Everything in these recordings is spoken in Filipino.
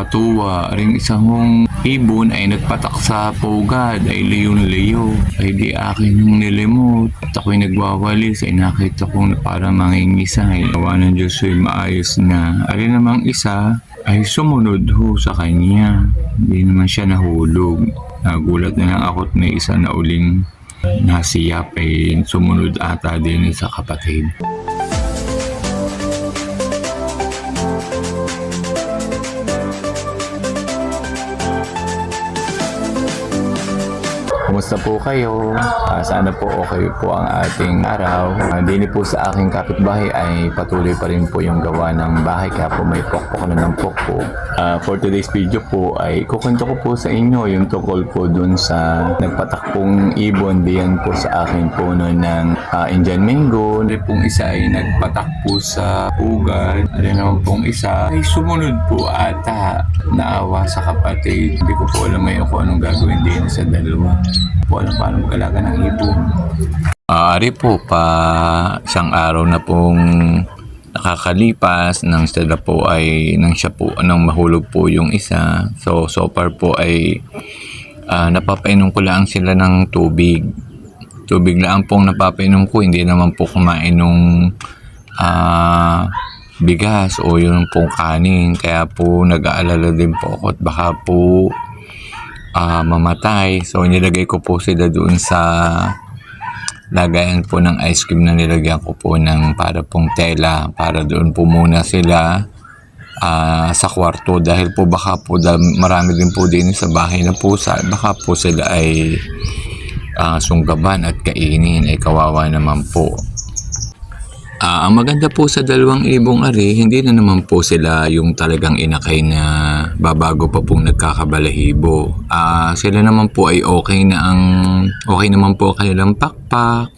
Patuwa, ring isang ibon ay nagpatak sa pugad, ay leyon-leyo. Ay di akin yung nilimot. At ako'y nagwawalis, ay nakita kong parang mangingisa. Ay nawa ng Diyos ay maayos na. Alin namang isa, ay sumunod ho sa kanya. Hindi naman siya nahulog. Nagulat na lang ako at may isa na uling nasiyap ay sumunod ata din sa kapatid. Kumusta po kayo? Ah, sana po okay po ang ating araw. Uh, Dini po sa aking kapitbahay ay patuloy pa rin po yung gawa ng bahay kaya po may pokpok na ng pokpo. Ah, for today's video po ay kukwento ko po sa inyo yung tukol po dun sa nagpatakpong ibon diyan po sa aking puno ng ah, Indian Mango. Ano pong isa ay nagpatak po sa ugat. Ano naman pong isa ay sumunod po ata naawa sa kapatid. Hindi ko po alam ngayon kung anong gagawin din sa dalawa. Po alam paano mag-alaga ng ibon. Ari po pa isang araw na pong nakakalipas nang sila po ay nang siya po nang mahulog po yung isa. So so far po ay ah, napapainom ko lang sila ng tubig. Tubig lang pong napapainom ko, hindi naman po kumain nung ah, bigas o yung pong kanin. Kaya po nag-aalala din po ako at baka po ah, mamatay. So nilagay ko po sila doon sa lagayan po ng ice cream na nilagyan ko po ng para pong tela para doon po muna sila ah, sa kwarto. Dahil po baka po da, marami din po din sa bahay na pusa baka po sila ay ah, sunggaban at kainin. Ay kawawa naman po Ah, ang maganda po sa dalawang ibong ari, hindi na naman po sila yung talagang inakay na babago pa pong nagkakabalahibo. Ah, sila naman po ay okay na ang okay naman po ang kanilang pakpak.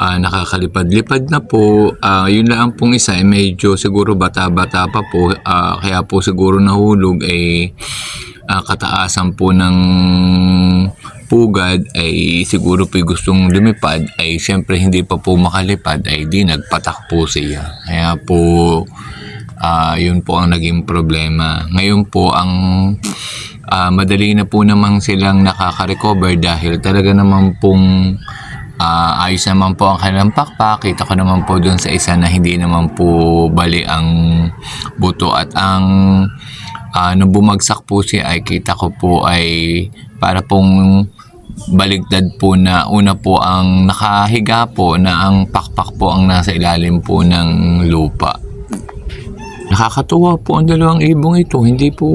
Ah, nakakalipad-lipad na po. Ah, yun lang pong isa ay medyo siguro bata-bata pa po. Ah, kaya po siguro nahulog ay ah, kataasan po ng pugad ay siguro po gustong lumipad ay siyempre hindi pa po makalipad ay di nagpatak po siya. Kaya po ah, yun po ang naging problema. Ngayon po ang ah, madali na po namang silang nakaka-recover dahil talaga naman pong ah, ayos naman po ang kanilang pakpak. Kita ko naman po dun sa isa na hindi naman po bali ang buto at ang ah, nung bumagsak po siya ay kita ko po ay para pong baligtad po na una po ang nakahiga po na ang pakpak po ang nasa ilalim po ng lupa. Nakakatuwa po ang dalawang ibong ito. Hindi po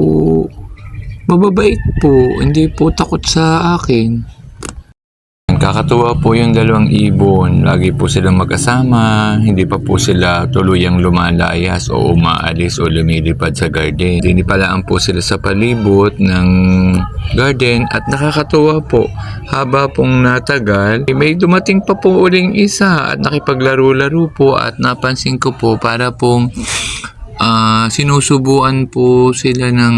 mababait po. Hindi po takot sa akin. Kakatuwa po yung dalawang ibon. Lagi po silang magkasama. Hindi pa po sila tuluyang lumalayas o umaalis o lumilipad sa garden. Dinipalaan po sila sa palibot ng garden at nakakatuwa po. Haba pong natagal, may dumating pa po uling isa at nakipaglaro-laro po at napansin ko po para pong ah, sinusubuan po sila ng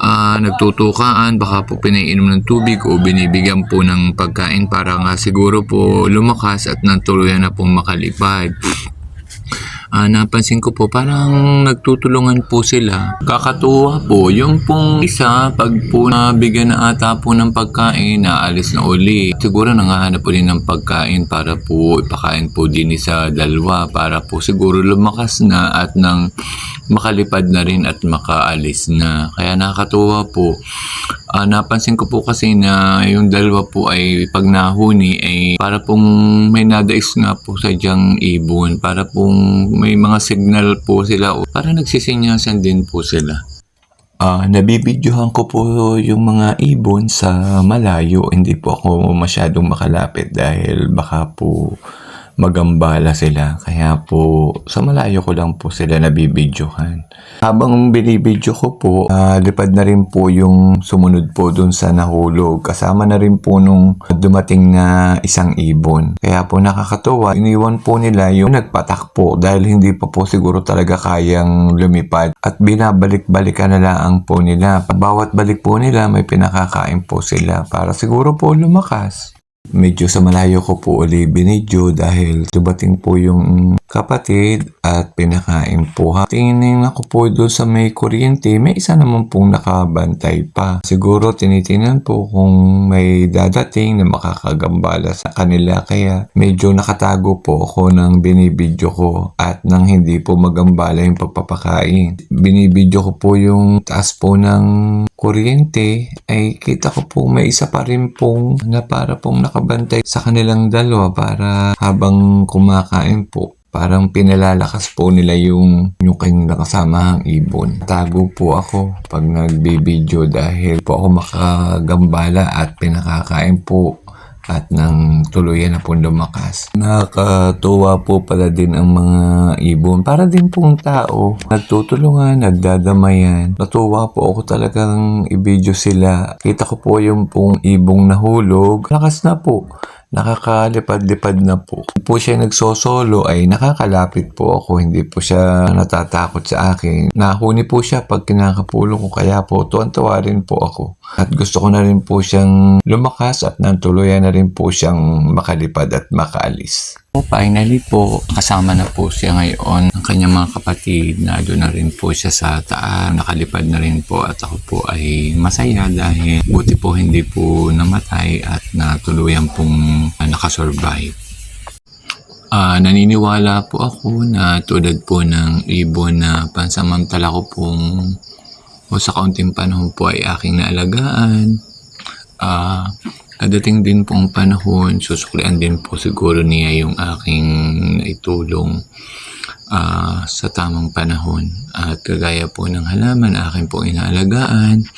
ah, nagtutukaan, baka po pinainom ng tubig o binibigyan po ng pagkain para nga siguro po lumakas at natuluyan na pong makalipad. Ah, napansin ko po parang nagtutulungan po sila. Kakatuwa po, yung pong isa, pag po nabigyan na ata po ng pagkain, naalis na uli. Siguro nangahanap po din ng pagkain para po ipakain po din sa dalawa para po siguro lumakas na at nang makalipad na rin at makaalis na. Kaya nakakatuwa po. Ah, napansin ko po kasi na yung dalawa po ay pag nahuni ay para pong may nadais nga po sa diyang ibon. Para pong may mga signal po sila. Para nagsisinyasan din po sila. Ah, nabibidyohan ko po yung mga ibon sa malayo. Hindi po ako masyadong makalapit dahil baka po magambala sila. Kaya po sa malayo ko lang po sila nabibidyohan. Habang binibidyo ko po, ah, lipad na rin po yung sumunod po dun sa nahulog. Kasama na rin po nung dumating na isang ibon. Kaya po nakakatuwa, iniwan po nila yung nagpatak po dahil hindi pa po siguro talaga kayang lumipad. At binabalik-balikan na lang po nila. Bawat balik po nila may pinakakain po sila para siguro po lumakas. Medyo sa malayo ko po uli binidyo dahil dumating po yung kapatid at pinakain po. Ha. Tingin ako po doon sa may kuryente, may isa naman pong nakabantay pa. Siguro tinitingnan po kung may dadating na makakagambala sa kanila kaya medyo nakatago po ako ng binibidyo ko at nang hindi po magambala yung pagpapakain. Binibidyo ko po yung taas po ng kuryente ay kita ko po may isa pa rin pong na para pong nakabantay sa kanilang dalawa para habang kumakain po parang pinalalakas po nila yung yung kanilang kasamahang ibon. Tago po ako pag nagbibideo dahil po ako makagambala at pinakakain po at nang tuluyan na po lumakas. Nakakatuwa po pala din ang mga ibon. Para din pong tao, nagtutulungan, nagdadamayan. Natuwa po ako talagang i-video sila. Kita ko po yung pong ibong nahulog. Lakas na po. Nakakalipad-lipad na po. Kung po siya nagsosolo ay nakakalapit po ako. Hindi po siya natatakot sa akin. Nahuni po siya pag kinakapulong ko kaya po tuwan-tuwa rin po ako. At gusto ko na rin po siyang lumakas at nantuluyan na rin po siyang makalipad at makaalis. Finally po, kasama na po siya ngayon. Ang kanyang mga kapatid, na doon na rin po siya sa taas. Nakalipad na rin po at ako po ay masaya dahil buti po hindi po namatay at natuluyan pong nakasurvive. Ah, naniniwala po ako na tulad po ng ibon na pansamantala ko pong o sa kaunting panahon po ay aking naalagaan. Ah, Dadating din pong panahon, susuklian din po siguro niya yung aking naitulong ah, sa tamang panahon. At kagaya po ng halaman, akin po inaalagaan.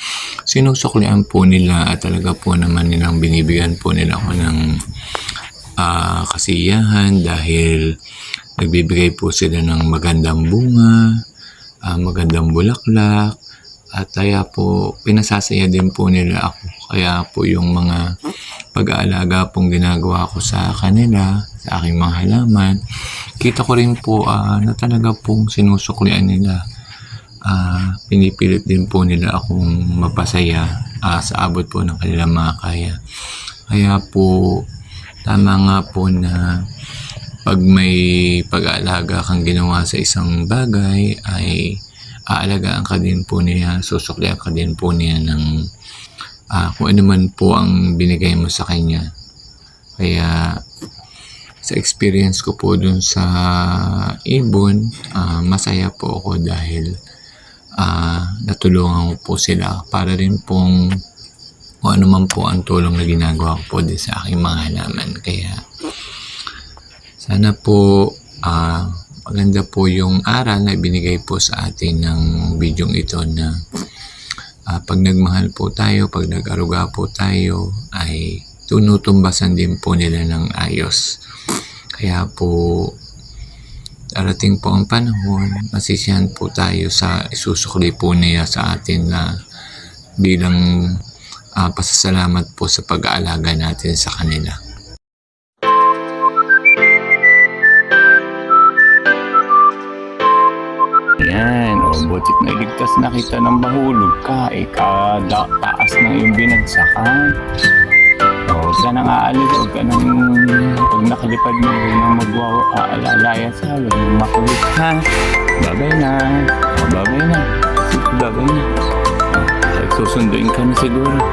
Sinusuklian po nila at talaga po naman nilang binibigyan po nila ako ng ah, kasiyahan dahil nagbibigay po sila ng magandang bunga, ah, magandang bulaklak, at kaya po pinasasaya din po nila ako. Kaya po yung mga pag-aalaga pong ginagawa ko sa kanila, sa aking mga halaman, kita ko rin po ah, na talaga pong sinusuklian nila. Ah, pinipilit din po nila akong mapasaya ah, sa abot po ng kanilang mga kaya. Kaya po, tama nga po na pag may pag-aalaga kang ginawa sa isang bagay ay aalagaan ka din po niya, susuklian ka din po niya ng ah, kung ano man po ang binigay mo sa kanya. Kaya sa experience ko po dun sa ibon, ah, masaya po ako dahil ah, natulungan ko po sila para rin pong kung ano man po ang tulong na ginagawa ko po din sa aking mga halaman. Kaya sana po ah, maganda po yung aral na ibinigay po sa atin ng bidyong ito na ah, pag nagmahal po tayo, pag nag-aruga po tayo, ay tunutumbasan din po nila ng ayos. Kaya po darating po ang panahon, masisiyahan po tayo sa isusukli po niya sa atin na bilang ah, pasasalamat po sa pag-aalaga natin sa kanila. Butit na iligtas na kita ng mahulog ka, ikada taas na yung binagsakan. O, huwag ka nang aalis, huwag ka nang, pag nakalipad mo, huwag nang magwawaalaya sa, huwag nang makulit ha. Babay na, babay na, babay na. O, susunduin ka na siguro.